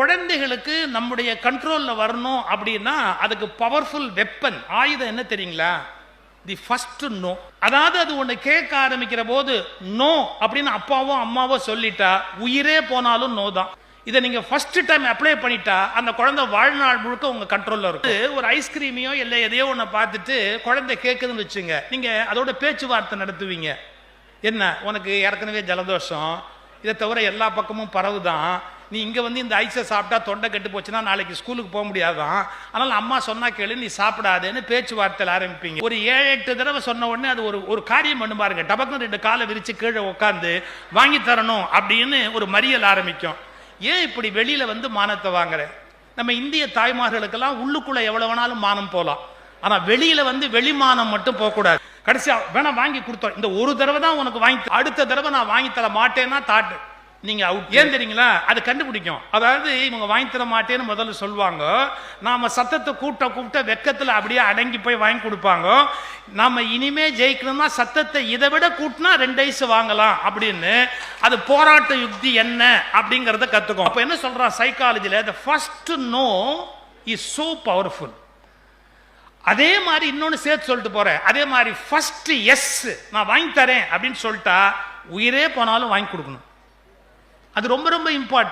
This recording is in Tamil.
குழந்தைகளுக்கு நம்முடைய கண்ட்ரோலில் வரணும் அப்படின்னா அதுக்கு பவர்ஃபுல் வெப்பன் ஆயுதம் என்ன தெரியுங்களா? தி ஃபர்ஸ்ட் நோ அதாவது அது ஒன்று கேட்க ஆரம்பிக்கிற போது நோ அப்படின்னு அப்பாவோ அம்மாவோ சொல்லிட்டா உயிரே போனாலும் நோ தான். இதை நீங்கள் ஃபர்ஸ்ட் டைம் அப்ளை பண்ணிட்டா அந்த குழந்தை வாழ்நாள் முழுக்க உங்கள் கண்ட்ரோலில் இருக்கும். ஒரு ஐஸ்கிரீமையோ இல்லை எதையோ ஒன்று பார்த்துட்டு குழந்தை கேட்குதுன்னு வச்சுங்க. நீங்கள் அதோட பேச்சுவார்த்தை நடத்துவீங்க. என்ன? உனக்கு ஏற்கனவே ஜலதோஷம். இதை தவிர எல்லா பக்கமும் பரவுதான். நீ இங்கே வந்து இந்த ஐஸை சாப்பிட்டா தொண்டை கெட்டு போச்சுன்னா நாளைக்கு ஸ்கூலுக்கு போக முடியாதான். அதனால் அம்மா சொன்னா கேளு நீ சாப்பிடாதேன்னு பேச்சுவார்த்தையில் ஆரம்பிப்பீங்க. ஒரு ஏழு எட்டு தடவை சொன்ன உடனே அது ஒரு ஒரு காரியம் பண்ணு பாருங்க. டபக்குன்னு ரெண்டு காலை விரித்து கீழே உட்காந்து வாங்கி தரணும் அப்படின்னு ஒரு மறியல் ஆரம்பிக்கும். ஏன் இப்படி வெளியில வந்து மானத்தை வாங்குற? நம்ம இந்திய தாய்மார்களுக்கெல்லாம் உள்ளுக்குள்ளே எவ்வளோ வேணாலும் மானம் போகலாம் ஆனா வெளியில வந்து வெளிமானம் மட்டும் போகக்கூடாது. கடைசியாக வேணா வாங்கி கொடுத்தோம். இந்த ஒரு தடவை தான் உனக்கு வாங்கி அடுத்த தடவை நான் வாங்கி தர மாட்டேன்னா தாட்டு. நீங்க அவுட் ஏன் தெரியுங்களா? அது கண்டுபிடிக்கும். அதாவது இவங்க வாங்கி தர மாட்டேன்னு முதல்ல சொல்லுவாங்க. நாம சத்தத்தை கூட்ட கூப்பிட்ட வெக்கத்துல அப்படியே அடங்கி போய் வாங்கி கொடுப்பாங்க. நாம இனிமே ஜெயிக்கணும்னா சத்தத்தை இதை விட கூட்டினா ரெண்டு ஐசு வாங்கலாம் அப்படின்னு. அது போராட்ட யுக்தி என்ன அப்படிங்கறத கத்துக்கும். அப்ப என்ன சொல்றான் சைக்காலஜில the first no is so powerful அதே மாதிரி இன்னொன்னு சேர்த்து சொல்லிட்டு போறேன். அதே மாதிரி ஃபர்ஸ்ட் எஸ் நான் வாங்கி தரேன் அப்படின்னு சொல்லிட்டா உயிரே போனாலும் வாங்கி கொடுக்கணும். அது ரொம்ப ரொம்ப இம்பார்ட்டன்ட்